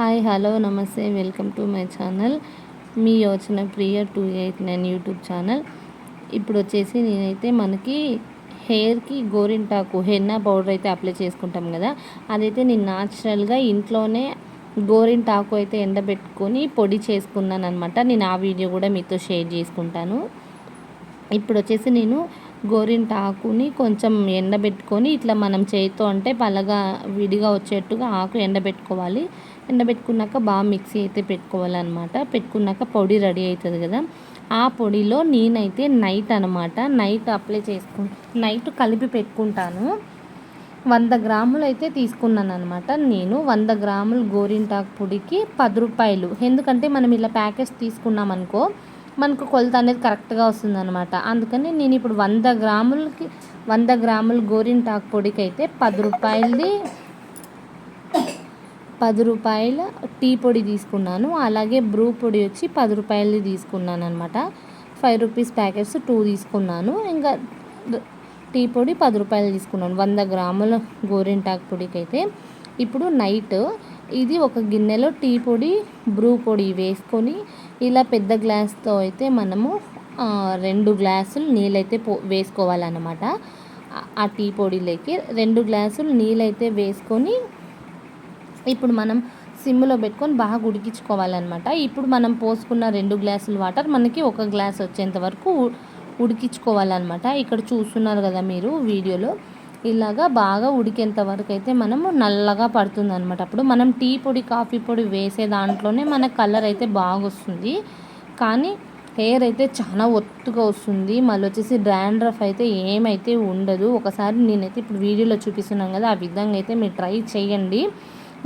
Hi hello నమస్తే welcome to my channel. Me Yochana Priya two eight nine YouTube channel. ఇప్పుడు వచ్చేసి నేనైతే మనకి హెయిర్కి గోరింటాకు హెన్నా పౌడర్ అయితే అప్లై చేసుకుంటాం కదా. అదైతే నేను న్యాచురల్గా ఇంట్లోనే గోరింటాకు అయితే ఎండబెట్టుకొని పొడి చేసుకున్నాను అనమాట నేను ఆ వీడియో కూడా మీతో షేర్ చేసుకుంటాను. ఇప్పుడు వచ్చేసి నేను గోరింటాకుని కొంచెం ఎండబెట్టుకొని ఇట్లా మనం చేతితో అంటే పలగా విడిగా వచ్చేట్టుగా ఆకు ఎండబెట్టుకోవాలి. ఎండబెట్టుకున్నాక బాగా మిక్సీ అయితే పెట్టుకోవాలన్నమాట. పెట్టుకున్నాక పొడి రెడీ అవుతుంది కదా. ఆ పొడిలో నేనైతే నైట్ అనమాట నైట్ అప్లై చేసుకు నైట్ కలిపి పెట్టుకుంటాను. వంద గ్రాములు అయితే తీసుకున్నాను అనమాట నేను వంద గ్రాములు గోరింటాకు పొడికి పది రూపాయలు. ఎందుకంటే మనం ఇలా ప్యాకెట్స్ తీసుకున్నాం అనుకో మనకు కొలత అనేది కరెక్ట్గా వస్తుందన్నమాట. అందుకని నేను ఇప్పుడు వంద గ్రాములకి వంద గ్రాములు గోరింటాకు పొడికి అయితే పది రూపాయలది పది రూపాయల టీ పొడి తీసుకున్నాను. అలాగే బ్రూ పొడి వచ్చి పది రూపాయలది తీసుకున్నాను అనమాట ఫైవ్ రూపీస్ ప్యాకెట్స్ టూ తీసుకున్నాను. ఇంకా టీ పొడి పది రూపాయలు తీసుకున్నాను. వంద గ్రాముల గోరింటాకు పొడికి అయితే ఇప్పుడు నైట్ ఇది ఒక గిన్నెలో టీ పొడి బ్రూ పొడి వేసుకొని ఇలా పెద్ద గ్లాస్తో అయితే మనము రెండు గ్లాసులు నీళ్ళైతే పో వేసుకోవాలన్నమాట. ఆ టీ పొడిలోకి రెండు గ్లాసులు నీళ్ళైతే వేసుకొని ఇప్పుడు మనం సిమ్లో పెట్టుకొని బాగా ఉడికించుకోవాలన్నమాట. ఇప్పుడు మనం పోసుకున్న రెండు గ్లాసులు వాటర్ మనకి ఒక గ్లాస్ వచ్చేంత వరకు ఉడికించుకోవాలన్నమాట. ఇక్కడ చూస్తున్నారు కదా మీరు వీడియోలో. ఇలాగా బాగా ఉడికేంత వరకు అయితే మనము నల్లగా పడుతుంది అనమాట అప్పుడు మనం టీ పొడి కాఫీ పొడి వేసే దాంట్లోనే మన కలర్ అయితే బాగా వస్తుంది కానీ హెయిర్ అయితే చాలా ఒత్తుగా వస్తుంది. మళ్ళీ వచ్చేసి డ్రాండ్రఫ్ అయితే ఏమైతే ఉండదు. ఒకసారి నేనైతే ఇప్పుడు వీడియోలో చూపిస్తున్నాను కదా ఆ విధంగా అయితే మీరు ట్రై చేయండి.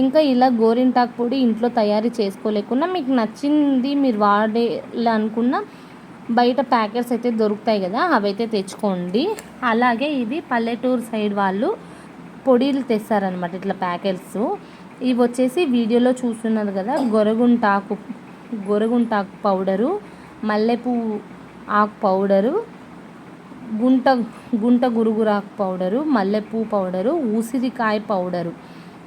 ఇంకా ఇలా గోరింటాకు పొడి ఇంట్లో తయారు చేసుకోలేకున్నా మీకు నచ్చింది మీరు వాడేయాలనుకున్న బయట ప్యాకెట్స్ అయితే దొరుకుతాయి కదా అవైతే తెచ్చుకోండి. అలాగే ఇది పల్లెటూరు సైడ్ వాళ్ళు పొడిలు తెస్తారనమాట ఇట్లా ప్యాకెట్స్. ఇవి వచ్చేసి వీడియోలో చూస్తున్నారు కదా గొరగుంటాకు గొరగుంటాకు పౌడరు మల్లెపూ ఆకు పౌడరు గుంట గుంట గురుగురాకు పౌడరు మల్లెపూ పౌడరు ఉసిరికాయ పౌడరు.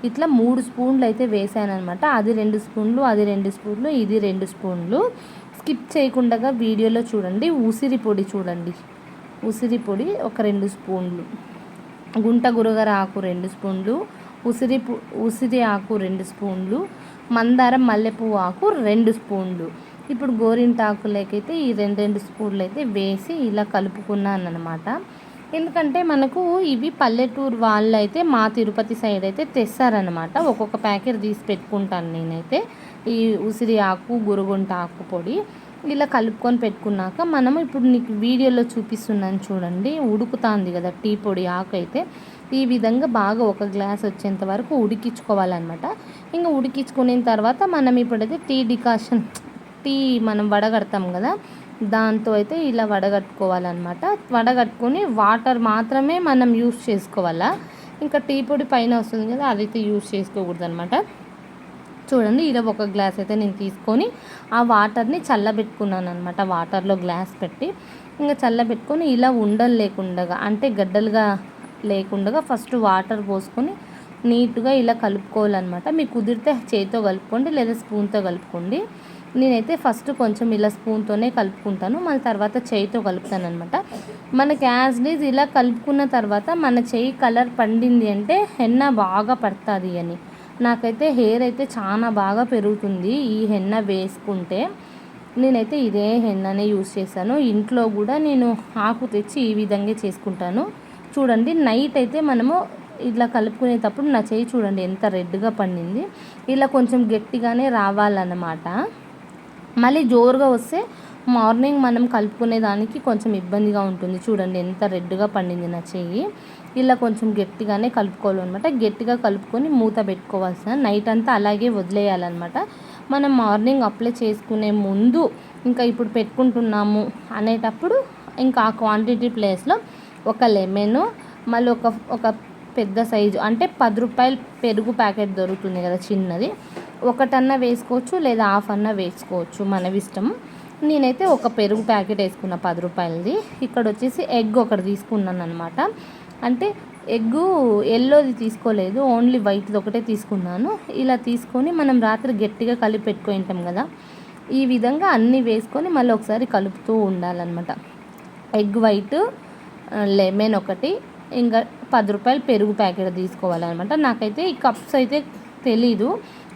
ఇట్లా మూడు స్పూన్లు అయితే వేసాను అనమాట అది రెండు స్పూన్లు అది రెండు స్పూన్లు ఇది రెండు స్పూన్లు. స్కిప్ చేయకుండా వీడియోలో చూడండి. ఉసిరి పొడి చూడండి. ఉసిరి పొడి ఒక రెండు స్పూన్లు. గుంట గురగర ఆకు రెండు స్పూన్లు. ఉసిరి ఉసిరి ఆకు రెండు స్పూన్లు. మందారం మల్లెపువ్వు ఆకు రెండు స్పూన్లు. ఇప్పుడు గోరింటాకులకైతే ఈ రెండు రెండు స్పూన్లు అయితే వేసి ఇలా కలుపుకున్నాను అనమాట ఎందుకంటే మనకు ఇవి పల్లెటూరు వాళ్ళు అయితే మా తిరుపతి సైడ్ అయితే తెస్తారనమాట ఒక్కొక్క ప్యాకెట్ తీసి పెట్టుకుంటాను నేనైతే. ఈ ఉసిరి ఆకు గురుగుంట ఆకు పొడి ఇలా కలుపుకొని పెట్టుకున్నాక మనము ఇప్పుడు నీకు వీడియోలో చూపిస్తున్నాను చూడండి. ఉడుకుతుంది కదా టీ పొడి ఆకు అయితే. ఈ విధంగా బాగా ఒక గ్లాస్ వచ్చేంత వరకు ఉడికించుకోవాలన్నమాట. ఇంకా ఉడికించుకున్న తర్వాత మనం ఇప్పుడైతే టీ డికాషన్ టీ మనం వడగడతాం కదా. దాంతో అయితే ఇలా వడగట్టుకోవాలన్నమాట. వడగట్టుకొని వాటర్ మాత్రమే మనం యూస్ చేసుకోవాలా? ఇంకా టీ పొడి పైన వస్తుంది కదా అదైతే యూస్ చేసుకోకూడదు అనమాట చూడండి ఇలా ఒక గ్లాస్ అయితే నేను తీసుకొని ఆ వాటర్ని చల్లబెట్టుకున్నాను అనమాట వాటర్లో గ్లాస్ పెట్టి ఇంకా చల్లబెట్టుకొని ఇలా ఉండలు లేకుండా అంటే గడ్డలుగా లేకుండా ఫస్ట్ వాటర్ పోసుకొని నీట్గా ఇలా కలుపుకోవాలన్నమాట. మీకు కుదిరితే చేతితో కలుపుకోండి లేదా స్పూన్తో కలుపుకోండి. నేనైతే ఫస్ట్ కొంచెం ఇలా స్పూన్తోనే కలుపుకుంటాను. మళ్ళీ తర్వాత చేయితో కలుపుతాను అనమాట మనకి యాజ్ డీజ్ ఇలా కలుపుకున్న తర్వాత మన చేయి కలర్ పండింది అంటే హెన్న బాగా పడుతుంది అని. నాకైతే హెయిర్ అయితే చాలా బాగా పెరుగుతుంది ఈ హెన్న వేసుకుంటే. నేనైతే ఇదే హెన్ననే యూస్ చేశాను. ఇంట్లో కూడా నేను ఆకు తెచ్చి ఈ విధంగా చేసుకుంటాను. చూడండి నైట్ అయితే మనము ఇట్లా కలుపుకునేటప్పుడు నా చేయి చూడండి ఎంత రెడ్గా పండింది. ఇలా కొంచెం గట్టిగానే రావాలన్నమాట. మళ్ళీ జోరుగా వస్తే మార్నింగ్ మనం కలుపుకునే దానికి కొంచెం ఇబ్బందిగా ఉంటుంది. చూడండి ఎంత రెడ్గా పండింది నా చెయ్యి. ఇలా కొంచెం గట్టిగానే కలుపుకోవాలన్నమాట. గట్టిగా కలుపుకొని మూత పెట్టుకోవాల్సిన నైట్ అంతా అలాగే వదిలేయాలన్నమాట. మనం మార్నింగ్ అప్లై చేసుకునే ముందు ఇంకా ఇప్పుడు పెట్టుకుంటున్నాము అనేటప్పుడు ఇంకా ఆ క్వాంటిటీ ప్లేస్లో ఒక లెమన్ మళ్ళీ ఒక ఒక పెద్ద సైజు అంటే పది రూపాయలు పెరుగు ప్యాకెట్ దొరుకుతుంది కదా చిన్నది. ఒకటన్నా వేసుకోవచ్చు లేదా హాఫ్ అన్నా వేసుకోవచ్చు మన ఇష్టం నేనైతే ఒక పెరుగు ప్యాకెట్ వేసుకున్న పది రూపాయలది. ఇక్కడ వచ్చేసి ఎగ్ ఒకటి తీసుకున్నాను అనమాట అంటే ఎగ్గు ఎల్లోది తీసుకోలేదు ఓన్లీ వైట్ది ఒకటే తీసుకున్నాను. ఇలా తీసుకొని మనం రాత్రి గట్టిగా కలిపి పెట్టుకొని ఉంటాం కదా ఈ విధంగా అన్నీ వేసుకొని మళ్ళీ ఒకసారి కలుపుతూ ఉండాలన్నమాట. ఎగ్ వైట్ లెమన్ ఒకటి ఇంకా పది రూపాయలు పెరుగు ప్యాకెట్ తీసుకోవాలన్నమాట. నాకైతే ఈ కప్స్ అయితే తెలీదు.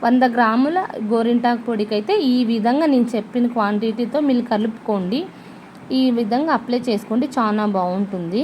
వంద గ్రాముల గోరింటాకు పొడికైతే ఈ విధంగా నేను చెప్పిన క్వాంటిటీతో మీరు కలుపుకోండి. ఈ విధంగా అప్లై చేసుకోండి చాలా బాగుంటుంది.